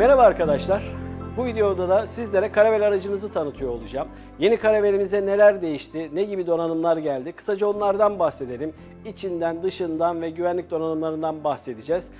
Merhaba arkadaşlar. Bu videoda da sizlere Karavel aracımızı tanıtıyor olacağım. Yeni Karavel'imize neler değişti, ne gibi donanımlar geldi? Kısaca onlardan bahsedelim. İçinden, dışından ve güvenlik donanımlarından bahsedeceğiz.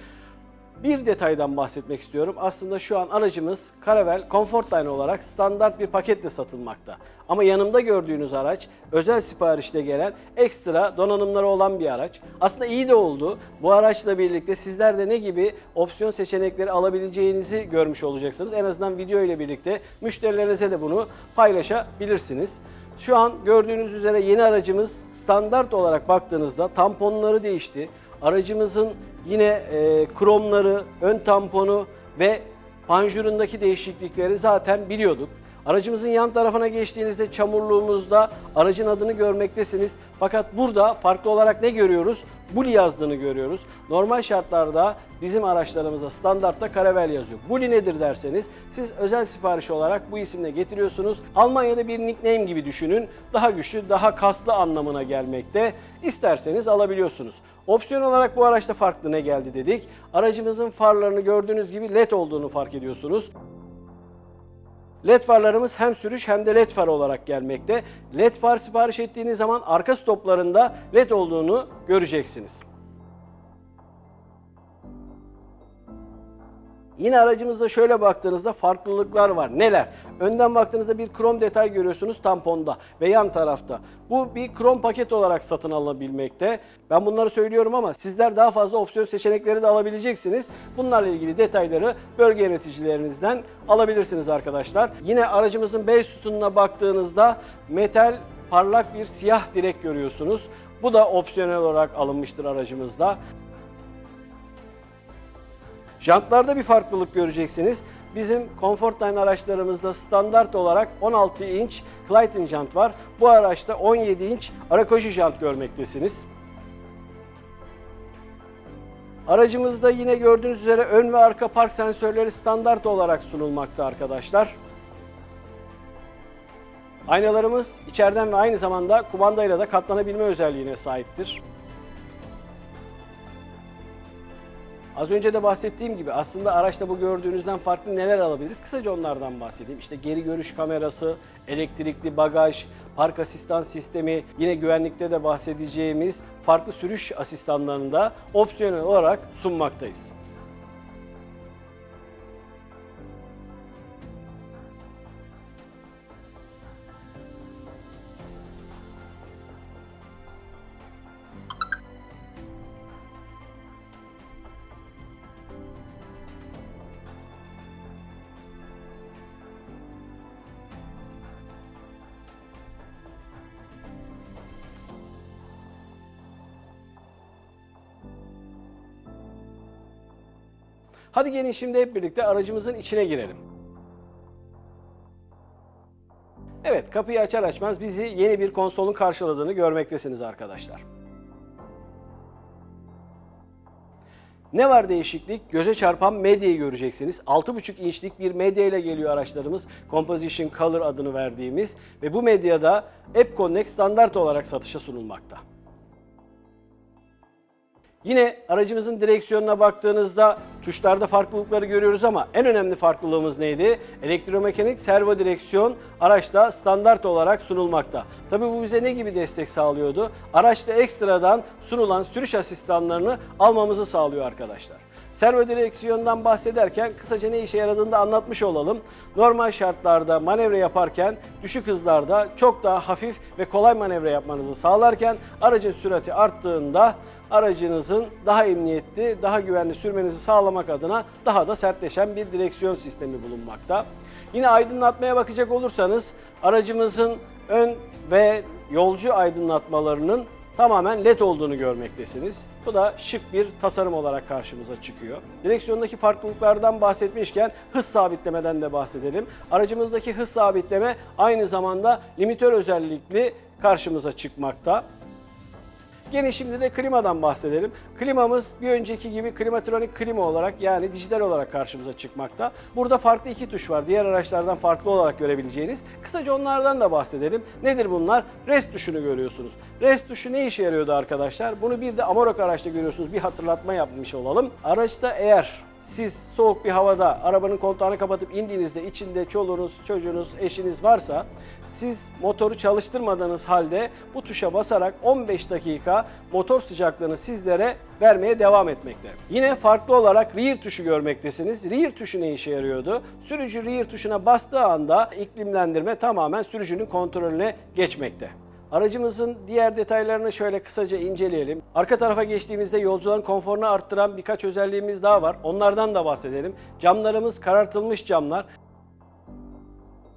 Bir detaydan bahsetmek istiyorum. Aslında şu an aracımız Karavel Comfortline olarak standart bir paketle satılmakta. Ama yanımda gördüğünüz araç özel siparişle gelen ekstra donanımları olan bir araç. Aslında iyi de oldu. Bu araçla birlikte sizler de ne gibi opsiyon seçenekleri alabileceğinizi görmüş olacaksınız. En azından video ile birlikte müşterilerinize de bunu paylaşabilirsiniz. Şu an gördüğünüz üzere yeni aracımız standart olarak baktığınızda tamponları değişti. Aracımızın yine e, kromları, ön tamponu ve panjurundaki değişiklikleri zaten biliyorduk. Aracımızın yan tarafına geçtiğinizde çamurluğumuzda aracın adını görmektesiniz. Fakat burada farklı olarak ne görüyoruz? Bully yazdığını görüyoruz. Normal şartlarda bizim araçlarımızda standartta Karavel yazıyor. Bully nedir derseniz siz özel sipariş olarak bu isimle getiriyorsunuz. Almanya'da bir nickname gibi düşünün. Daha güçlü, daha kaslı anlamına gelmekte. İsterseniz alabiliyorsunuz. Opsiyon olarak bu araçta farklı ne geldi dedik. Aracımızın farlarını gördüğünüz gibi LED olduğunu fark ediyorsunuz. LED farlarımız hem sürüş hem de LED far olarak gelmekte. LED far sipariş ettiğiniz zaman arka stoplarında LED olduğunu göreceksiniz. Yine aracımızda şöyle baktığınızda farklılıklar var. Neler? Önden baktığınızda bir krom detay görüyorsunuz tamponda ve yan tarafta. Bu bir krom paket olarak satın alınabilmekte. Ben bunları söylüyorum ama sizler daha fazla opsiyon seçenekleri de alabileceksiniz. Bunlarla ilgili detayları bölge yöneticilerinizden alabilirsiniz arkadaşlar. Yine aracımızın base sütununa baktığınızda metal parlak bir siyah direk görüyorsunuz. Bu da opsiyonel olarak alınmıştır aracımızda. Jantlarda bir farklılık göreceksiniz. Bizim Comfortline araçlarımızda standart olarak 16 inç Clayton jant var. Bu araçta 17 inç Arakoji jant görmektesiniz. Aracımızda yine gördüğünüz üzere ön ve arka park sensörleri standart olarak sunulmakta arkadaşlar. Aynalarımız içeriden ve aynı zamanda kumandayla da katlanabilme özelliğine sahiptir. Az önce de bahsettiğim gibi aslında araçta bu gördüğünüzden farklı neler alabiliriz? Kısaca onlardan bahsedeyim. İşte geri görüş kamerası, elektrikli bagaj, park asistan sistemi, yine güvenlikte de bahsedeceğimiz farklı sürüş asistanlarını da opsiyonel olarak sunmaktayız. Hadi gelin şimdi hep birlikte aracımızın içine girelim. Evet, kapıyı açar açmaz bizi yeni bir konsolun karşıladığını görmektesiniz arkadaşlar. Ne var değişiklik? Göze çarpan medyayı göreceksiniz. 6,5 inçlik bir medya ile geliyor araçlarımız. Composition Color adını verdiğimiz ve bu medyada App Connect standart olarak satışa sunulmakta. Yine aracımızın direksiyonuna baktığınızda tuşlarda farklılıkları görüyoruz ama en önemli farklılığımız neydi? Elektromekanik servo direksiyon araçta standart olarak sunulmakta. Tabi bu bize ne gibi destek sağlıyordu? Araçta ekstradan sunulan sürüş asistanlarını almamızı sağlıyor arkadaşlar. Servo direksiyondan bahsederken kısaca ne işe yaradığını da anlatmış olalım. Normal şartlarda manevra yaparken düşük hızlarda çok daha hafif ve kolay manevra yapmanızı sağlarken aracın sürati arttığında aracınızın daha emniyetli, daha güvenli sürmenizi sağlamak adına daha da sertleşen bir direksiyon sistemi bulunmakta. Yine aydınlatmaya bakacak olursanız aracımızın ön ve yolcu aydınlatmalarının tamamen led olduğunu görmektesiniz. Bu da şık bir tasarım olarak karşımıza çıkıyor. Direksiyondaki farklılıklardan bahsetmişken hız sabitlemeden de bahsedelim. Aracımızdaki hız sabitleme aynı zamanda limitör özellikli karşımıza çıkmakta. Gene şimdi de klimadan bahsedelim. Klimamız bir önceki gibi klimatronik klima olarak yani dijital olarak karşımıza çıkmakta. Burada farklı iki tuş var. Diğer araçlardan farklı olarak görebileceğiniz. Kısaca onlardan da bahsedelim. Nedir bunlar? Rest tuşunu görüyorsunuz. Rest tuşu ne işe yarıyordu arkadaşlar? Bunu bir de Amarok araçta görüyorsunuz. Bir hatırlatma yapmış olalım. Araçta eğer siz soğuk bir havada arabanın kontağını kapatıp indiğinizde içinde çoluğunuz, çocuğunuz, eşiniz varsa siz motoru çalıştırmadığınız halde bu tuşa basarak 15 dakika motor sıcaklığını sizlere vermeye devam etmekte. Yine farklı olarak rear tuşu görmektesiniz. Rear tuşu ne işe yarıyordu? Sürücü rear tuşuna bastığı anda iklimlendirme tamamen sürücünün kontrolüne geçmekte. Aracımızın diğer detaylarını şöyle kısaca inceleyelim. Arka tarafa geçtiğimizde yolcuların konforunu arttıran birkaç özelliğimiz daha var. Onlardan da bahsedelim. Camlarımız karartılmış camlar.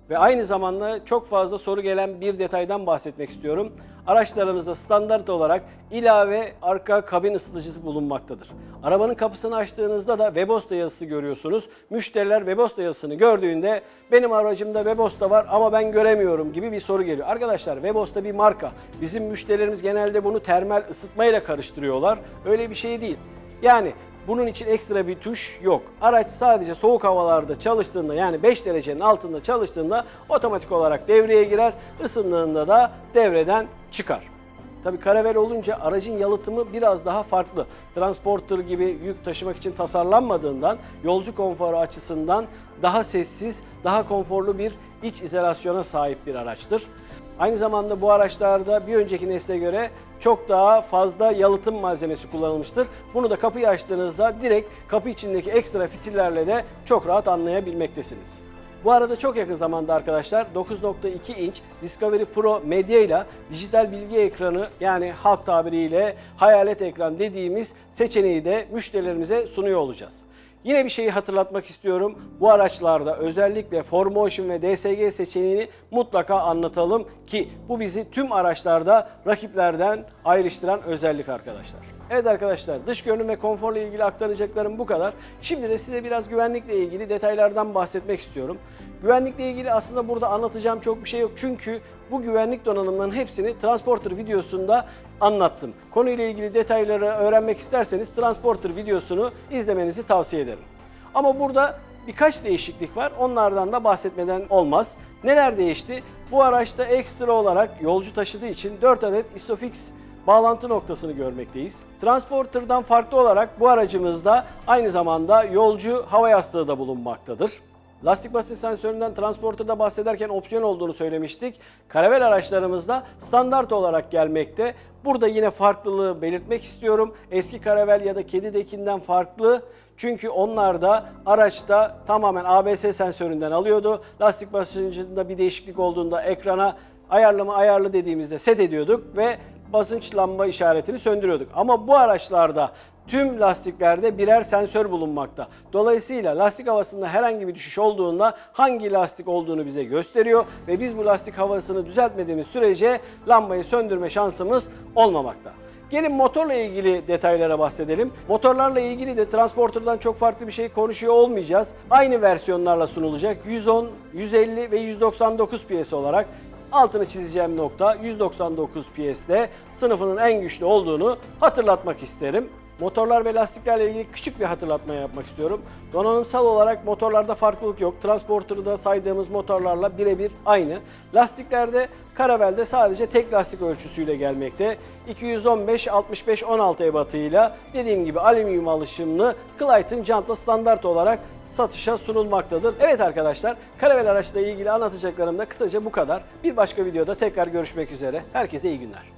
Ve aynı zamanda çok fazla soru gelen bir detaydan bahsetmek istiyorum. Araçlarımızda standart olarak ilave arka kabin ısıtıcısı bulunmaktadır. Arabanın kapısını açtığınızda da Webosta yazısı görüyorsunuz. Müşteriler Webosta yazısını gördüğünde benim aracımda Webosta var ama ben göremiyorum gibi bir soru geliyor. Arkadaşlar Webosta bir marka. Bizim müşterilerimiz genelde bunu termal ısıtmayla karıştırıyorlar. Öyle bir şey değil. Yani bunun için ekstra bir tuş yok. Araç sadece soğuk havalarda çalıştığında yani 5 derecenin altında çalıştığında otomatik olarak devreye girer. Isındığında da devreden çıkar. Tabii karavel olunca aracın yalıtımı biraz daha farklı. Transporter gibi yük taşımak için tasarlanmadığından yolcu konforu açısından daha sessiz, daha konforlu bir iç izolasyona sahip bir araçtır. Aynı zamanda bu araçlarda bir önceki nesle göre çok daha fazla yalıtım malzemesi kullanılmıştır. Bunu da kapıyı açtığınızda direkt kapı içindeki ekstra fitillerle de çok rahat anlayabilmektesiniz. Bu arada çok yakın zamanda arkadaşlar 9.2 inç Discovery Pro Media ile dijital bilgi ekranı yani halk tabiriyle hayalet ekran dediğimiz seçeneği de müşterilerimize sunuyor olacağız. Yine bir şeyi hatırlatmak istiyorum. Bu araçlarda özellikle 4Motion ve DSG seçeneğini mutlaka anlatalım ki bu bizi tüm araçlarda rakiplerden ayrıştıran özellik arkadaşlar. Evet arkadaşlar dış görünüm ve konforla ilgili aktaracaklarım bu kadar. Şimdi de size biraz güvenlikle ilgili detaylardan bahsetmek istiyorum. Güvenlikle ilgili aslında burada anlatacağım çok bir şey yok. Çünkü bu güvenlik donanımlarının hepsini Transporter videosunda anlattım. Konuyla ilgili detayları öğrenmek isterseniz Transporter videosunu izlemenizi tavsiye ederim. Ama burada birkaç değişiklik var. Onlardan da bahsetmeden olmaz. Neler değişti? Bu araçta ekstra olarak yolcu taşıdığı için 4 adet Isofix bağlantı noktasını görmekteyiz. Transporter'dan farklı olarak bu aracımızda aynı zamanda yolcu hava yastığı da bulunmaktadır. Lastik basınç sensöründen transporterda bahsederken opsiyon olduğunu söylemiştik. Karavel araçlarımızda standart olarak gelmekte. Burada yine farklılığı belirtmek istiyorum. Eski karavel ya da kedidekinden farklı. Çünkü onlar da araçta tamamen ABS sensöründen alıyordu. Lastik basıncında bir değişiklik olduğunda ekrana ayarlama ayarlı dediğimizde set ediyorduk ve basınç lamba işaretini söndürüyorduk. Ama bu araçlarda tüm lastiklerde birer sensör bulunmakta. Dolayısıyla lastik havasında herhangi bir düşüş olduğunda hangi lastik olduğunu bize gösteriyor ve biz bu lastik havasını düzeltmediğimiz sürece lambayı söndürme şansımız olmamakta. Gelin motorla ilgili detaylara bahsedelim. Motorlarla ilgili de Transporter'dan çok farklı bir şey konuşuyor olmayacağız. Aynı versiyonlarla sunulacak. 110, 150 ve 199 PS olarak altını çizeceğim nokta 199 PS'de sınıfının en güçlü olduğunu hatırlatmak isterim. Motorlar ve lastiklerle ilgili küçük bir hatırlatma yapmak istiyorum. Donanımsal olarak motorlarda farklılık yok. Transporter'da saydığımız motorlarla birebir aynı. Lastiklerde Caravelle sadece tek lastik ölçüsüyle gelmekte. 215 65 16 ebatıyla dediğim gibi alüminyum alışımlı Clayton jantla standart olarak satışa sunulmaktadır. Evet arkadaşlar, Caravelle araçla ilgili anlatacaklarım da kısaca bu kadar. Bir başka videoda tekrar görüşmek üzere. Herkese iyi günler.